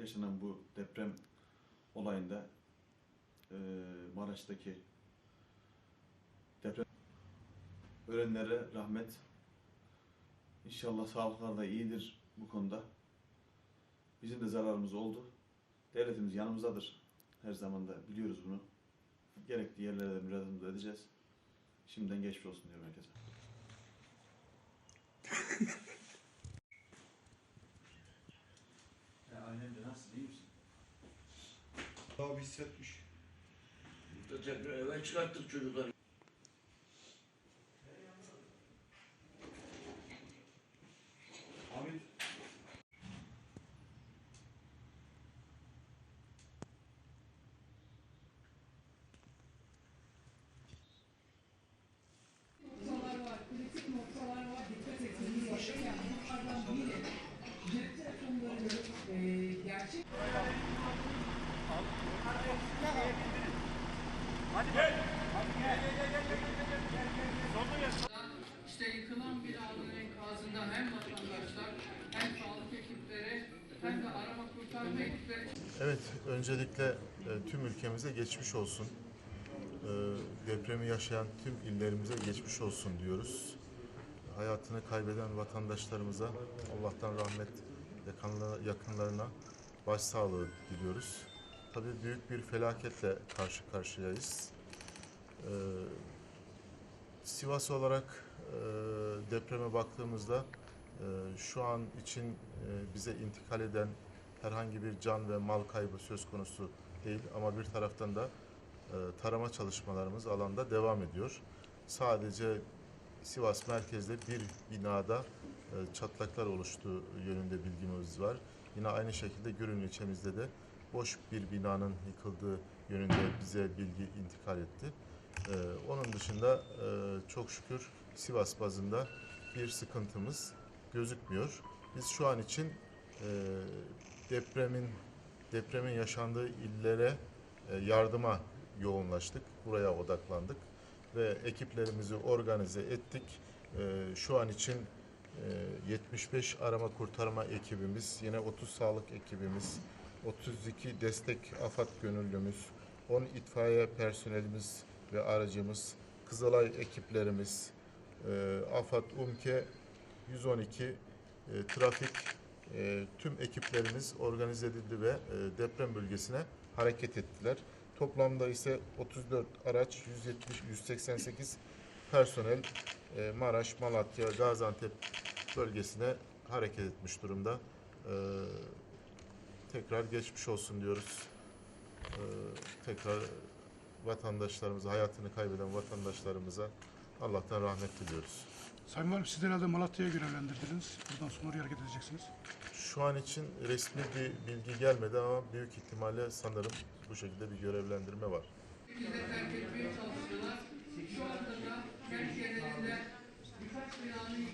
yaşanan bu deprem olayında e, Maraş'taki deprem ölenlere rahmet. İnşallah sağlıklar da iyidir bu konuda. Bizim de zararımız oldu. Devletimiz yanımızdadır. Her zaman da biliyoruz bunu. Gerekli yerlere de müracaat edeceğiz. Şimdiden geçmiş olsun diyorum herkese. nasıl iyi misin? Abi hissetmiş. Tekrar eve çıkarttık çocukları. Hamit. noktalar var, kritik noktalar var, dikkat etmemiz gereken bunlardan İşte yıkılan binaların enkazında hem vatandaşlar hem sağlık ekipleri hem de arama kurtarma ekipleri Evet, öncelikle e, tüm ülkemize geçmiş olsun. E, depremi yaşayan tüm illerimize geçmiş olsun diyoruz. Hayatını kaybeden vatandaşlarımıza Allah'tan rahmet, yakınlarına başsağlığı diliyoruz. Tabii büyük bir felaketle karşı karşıyayız. E, Sivas olarak e, depreme baktığımızda e, şu an için e, bize intikal eden herhangi bir can ve mal kaybı söz konusu değil ama bir taraftan da e, tarama çalışmalarımız alanda devam ediyor. Sadece Sivas merkezde bir binada çatlaklar oluştuğu yönünde bilgimiz var. Yine aynı şekilde Gürün ilçemizde de boş bir binanın yıkıldığı yönünde bize bilgi intikal etti. E, onun dışında e, çok şükür Sivas bazında bir sıkıntımız gözükmüyor. Biz şu an için e, depremin depremin yaşandığı illere e, yardıma yoğunlaştık. Buraya odaklandık ve ekiplerimizi organize ettik. E, Şu an için e, 75 arama kurtarma ekibimiz, yine 30 sağlık ekibimiz, 32 destek AFAD gönüllümüz, 10 itfaiye personelimiz ve aracımız, Kızılay ekiplerimiz, e, AFAD UMKE 112 e, trafik tüm ekiplerimiz organize edildi ve e, deprem bölgesine hareket ettiler. Toplamda ise 34 araç, 170 188 personel e, Maraş, Malatya, Gaziantep bölgesine hareket etmiş durumda. E, tekrar geçmiş olsun diyoruz. E, tekrar vatandaşlarımıza, hayatını kaybeden vatandaşlarımıza Allah'tan rahmet diliyoruz. Sayın Valim siz de herhalde Malatya'ya görevlendirdiniz. Buradan sonra oraya hareket edeceksiniz. Şu an için resmi bir bilgi gelmedi ama büyük ihtimalle sanırım bu şekilde bir görevlendirme var. şekilde terk etmeye çalıştılar. Şu anda da kent genelinde birkaç binanın